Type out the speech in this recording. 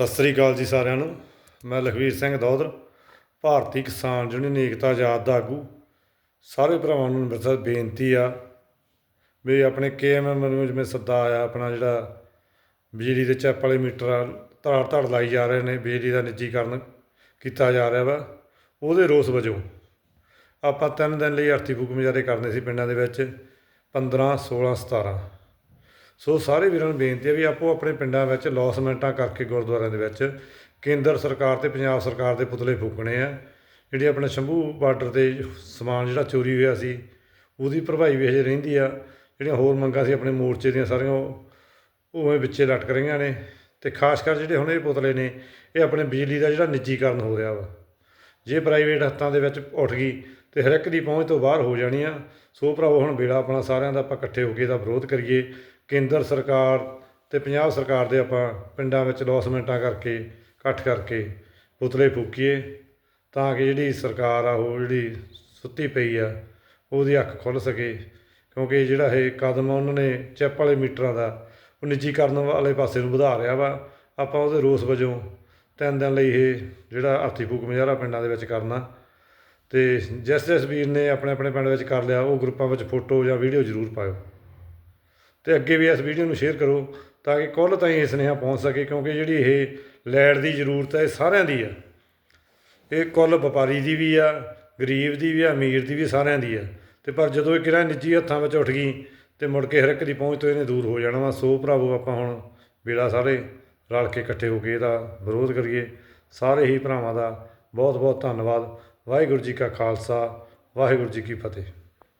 ਸਤਿ ਸ੍ਰੀ ਅਕਾਲ ਜੀ ਸਾਰਿਆਂ ਨੂੰ। ਮੈਂ ਲਖਵੀਰ ਸਿੰਘ ਦੌਦਰ ਭਾਰਤੀ ਕਿਸਾਨ ਯੂਨੀਅਨ ਏਕਤਾ ਆਜ਼ਾਦ ਦਾ ਆਗੂ। ਸਾਰੇ ਭਰਾਵਾਂ ਨੂੰ ਮੇਰੀ ਬੇਨਤੀ ਆ ਵੀ ਆਪਣੇ ਕੇਐਮਐਮ ਨੂੰ ਜਿਵੇਂ ਸੱਦਾ ਆਇਆ ਆਪਣਾ ਜਿਹੜਾ ਬਿਜਲੀ ਦੇ ਚੱਪ ਵਾਲੇ ਮੀਟਰ ਆ, ਧੜ ਧੜ ਲਾਈ ਜਾ ਰਹੇ ਨੇ ਬਿਜਲੀ ਦਾ ਨਿੱਜੀਕਰਨ ਕੀਤਾ ਜਾ ਰਿਹਾ ਵਾ ਉਹਦੇ ਰੋਸ ਵਜੋਂ ਆਪਾਂ ਤਿੰਨ ਦਿਨ ਲਈ ਅਰਥੀ ਫੂਕ ਮੁਜ਼ਾਹਰੇ ਕਰਨੇ ਸੀ ਪਿੰਡਾਂ ਦੇ ਵਿੱਚ 15 16 17 ਸੋ ਸਾਰੇ ਵੀਰਾਂ ਨੂੰ ਬੇਨਤੀ ਹੈ ਵੀ ਆਪੋ ਆਪਣੇ ਪਿੰਡਾਂ ਵਿੱਚ ਲੌਸਮੈਂਟਾਂ ਕਰਕੇ ਗੁਰਦੁਆਰਿਆਂ ਦੇ ਵਿੱਚ ਕੇਂਦਰ ਸਰਕਾਰ ਤੇ ਪੰਜਾਬ ਸਰਕਾਰ ਦੇ ਪੁਤਲੇ ਫੂਕਣੇ ਆ। ਜਿਹੜੇ ਆਪਣੇ ਸ਼ੰਭੂ ਬਾਰਡਰ ਤੇ ਸਮਾਨ ਜਿਹੜਾ ਚੋਰੀ ਹੋਇਆ ਸੀ, ਉਹਦੀ ਭਰਵਾਈ ਵੀ ਹਜੇ ਰਹਿੰਦੀ ਆ। ਜਿਹੜੀਆਂ ਹੋਰ ਮੰਗਾਂ ਸੀ ਆਪਣੇ ਮੋਰਚੇ ਦੀਆਂ ਸਾਰੀਆਂ, ਉਹ ਉਵੇਂ ਵਿੱਚੇ ਲਟਕ ਰਹੀਆਂ ਨੇ। ਤੇ ਖਾਸ ਕਰ ਜਿਹੜੇ ਹੁਣ ਇਹ ਪੁਤਲੇ ਨੇ, ਇਹ ਆਪਣੇ ਬਿਜਲੀ ਦਾ ਜਿਹੜਾ ਨਿੱਜੀਕਰਨ ਹੋ ਰਿਹਾ ਵਾ। ਜੇ ਪ੍ਰਾਈਵੇਟ ਹੱਥਾਂ ਦੇ ਵਿੱਚ ਉੱਠ ਗਈ ਤੇ ਹਰ ਇੱਕ ਦੀ ਪਹੁੰਚ ਤੋਂ ਬਾਹਰ ਹੋ ਜਾਣੀ ਆ। ਸੋ ਭਰਾਵੋ, ਹੁਣ ਵੇਲਾ ਆਪਣਾ ਸਾਰਿਆਂ ਦਾ ਆਪਾਂ ਇਕੱਠੇ ਹੋ ਕੇ ਇਹਦਾ ਵਿਰੋਧ ਕਰੀਏ। ਕੇਂਦਰ ਸਰਕਾਰ ਅਤੇ ਪੰਜਾਬ ਸਰਕਾਰ ਦੇ ਆਪਾਂ ਪਿੰਡਾਂ ਵਿੱਚ ਲੌਸਮੈਂਟਾਂ ਕਰਕੇ, ਇਕੱਠ ਕਰਕੇ ਪੁਤਲੇ ਫੂਕੀਏ ਤਾਂ ਕਿ ਜਿਹੜੀ ਸਰਕਾਰ ਆ, ਉਹ ਜਿਹੜੀ ਸੁੱਤੀ ਪਈ ਆ, ਉਹਦੀ ਅੱਖ ਖੁੱਲ ਸਕੇ। ਕਿਉਂਕਿ ਜਿਹੜਾ ਇਹ ਕਦਮ ਆ, ਉਹਨਾਂ ਨੇ ਚੈਪ ਵਾਲੇ ਮੀਟਰਾਂ ਦਾ, ਉਹ ਨਿੱਜੀਕਰਨ ਵਾਲੇ ਪਾਸੇ ਨੂੰ ਵਧਾ ਰਿਹਾ ਵਾ। ਆਪਾਂ ਉਹਦੇ ਰੋਸ ਵਜੋਂ ਤਿੰਨ ਦਿਨ ਲਈ ਇਹ ਜਿਹੜਾ ਅਰਥੀ ਫੂਕ ਮੁਜ਼ਾਹਰਾ ਪਿੰਡਾਂ ਦੇ ਵਿੱਚ ਕਰਨਾ। ਤੇ ਜਿਸ ਜਿਸ ਵੀਰ ਨੇ ਆਪਣੇ ਆਪਣੇ ਪਿੰਡ ਵਿੱਚ ਕਰ ਲਿਆ, ਉਹ ਗਰੁੱਪਾਂ ਵਿੱਚ ਫੋਟੋ ਜਾਂ ਵੀਡੀਓ ਜ਼ਰੂਰ ਪਾਇਓ। ਅਤੇ ਅੱਗੇ ਵੀ ਇਸ ਵੀਡੀਓ ਨੂੰ ਸ਼ੇਅਰ ਕਰੋ ਤਾਂ ਕਿ ਕੁੱਲ ਤਾਈਂ ਇਹ ਸੁਨੇਹਾ ਪਹੁੰਚ ਸਕੇ, ਕਿਉਂਕਿ ਜਿਹੜੀ ਇਹ ਲੈਟ ਦੀ ਜ਼ਰੂਰਤ ਹੈ, ਇਹ ਸਾਰਿਆਂ ਦੀ ਆ ਇਹ ਕੁੱਲ ਵਪਾਰੀ ਦੀ ਵੀ ਆ, ਗਰੀਬ ਦੀ ਵੀ ਆ, ਅਮੀਰ ਦੀ ਵੀ ਸਾਰਿਆਂ ਦੀ ਆ। ਤੇ ਪਰ ਜਦੋਂ ਇਹ ਕਿਹੜਾ ਨਿੱਜੀ ਹੱਥਾਂ ਵਿੱਚ ਉੱਠ ਗਈ ਤੇ ਮੁੜ ਕੇ ਹਰ ਇੱਕ ਦੀ ਪਹੁੰਚ ਤੋਂ ਇਹਨੇ ਦੂਰ ਹੋ ਜਾਣਾ ਵਾ, ਸੋ ਭਰਾਵੋ ਆਪਾਂ ਹੁਣ ਵੇਲਾ ਸਾਰੇ ਰਲ ਕੇ ਇਕੱਠੇ ਹੋ ਕੇ ਇਹਦਾ ਵਿਰੋਧ ਕਰੀਏ। ਸਾਰੇ ਹੀ ਭਰਾਵਾਂ ਦਾ ਬਹੁਤ ਬਹੁਤ ਧੰਨਵਾਦ। ਵਾਹਿਗੁਰੂ ਜੀ ਕਾ ਖਾਲਸਾ, ਵਾਹਿਗੁਰੂ ਜੀ ਕੀ ਫਤਿਹ।